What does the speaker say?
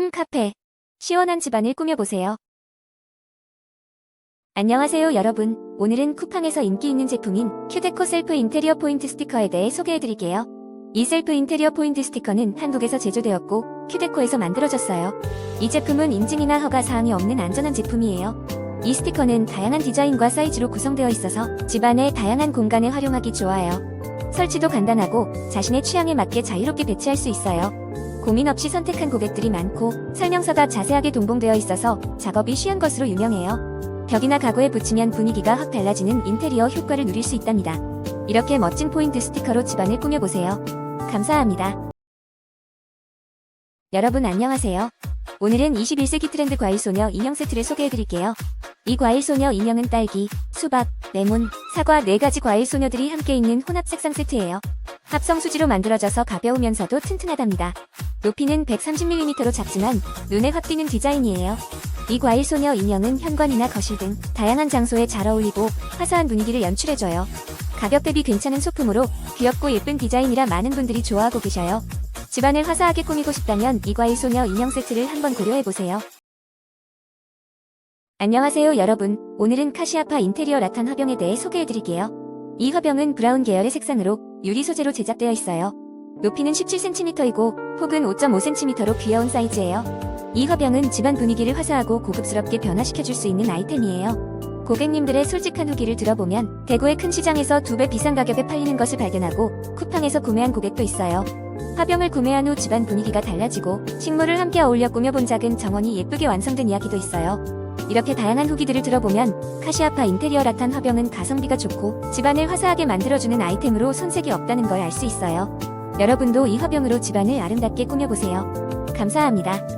홈 카페. 시원한 집안을 꾸며보세요. 안녕하세요 여러분. 오늘은 쿠팡에서 인기 있는 제품인 큐데코 셀프 인테리어 포인트 스티커에 대해 소개해드릴게요. 이 셀프 인테리어 포인트 스티커는 한국에서 제조되었고 큐데코에서 만들어졌어요. 이 제품은 인증이나 허가 사항이 없는 안전한 제품이에요. 이 스티커는 다양한 디자인과 사이즈로 구성되어 있어서 집안의 다양한 공간에 활용하기 좋아요. 설치도 간단하고 자신의 취향에 맞게 자유롭게 배치할 수 있어요. 고민 없이 선택한 고객들이 많고 설명서가 자세하게 동봉되어 있어서 작업이 쉬운 것으로 유명해요. 벽이나 가구에 붙이면 분위기가 확 달라지는 인테리어 효과를 누릴 수 있답니다. 이렇게 멋진 포인트 스티커로 집안을 꾸며보세요. 감사합니다. 여러분 안녕하세요. 오늘은 21세기 트렌드 과일 소녀 인형 세트를 소개해드릴게요. 이 과일 소녀 인형은 딸기, 수박, 레몬, 사과 4가지 과일 소녀들이 함께 있는 혼합 색상 세트예요. 합성 수지로 만들어져서 가벼우면서도 튼튼하답니다. 높이는 130mm로 작지만 눈에 확 띄는 디자인이에요. 이 과일 소녀 인형은 현관이나 거실 등 다양한 장소에 잘 어울리고 화사한 분위기를 연출해줘요. 가격 대비 괜찮은 소품으로 귀엽고 예쁜 디자인이라 많은 분들이 좋아하고 계셔요. 집안을 화사하게 꾸미고 싶다면 이 과일 소녀 인형 세트를 한번 고려해보세요. 안녕하세요 여러분. 오늘은 카시아파 인테리어 라탄 화병에 대해 소개해드릴게요. 이 화병은 브라운 계열의 색상으로 유리 소재로 제작되어 있어요. 높이는 17cm이고 폭은 5.5cm로 귀여운 사이즈예요. 이 화병은 집안 분위기를 화사하고 고급스럽게 변화시켜줄 수 있는 아이템이에요. 고객님들의 솔직한 후기를 들어보면 대구의 큰 시장에서 두 배 비싼 가격에 팔리는 것을 발견하고 쿠팡에서 구매한 고객도 있어요. 화병을 구매한 후 집안 분위기가 달라지고 식물을 함께 어울려 꾸며본 작은 정원이 예쁘게 완성된 이야기도 있어요. 이렇게 다양한 후기들을 들어보면 카시아파 인테리어 라탄 화병은 가성비가 좋고 집안을 화사하게 만들어주는 아이템으로 손색이 없다는 걸 알 수 있어요. 여러분도 이 화병으로 집안을 아름답게 꾸며보세요. 감사합니다.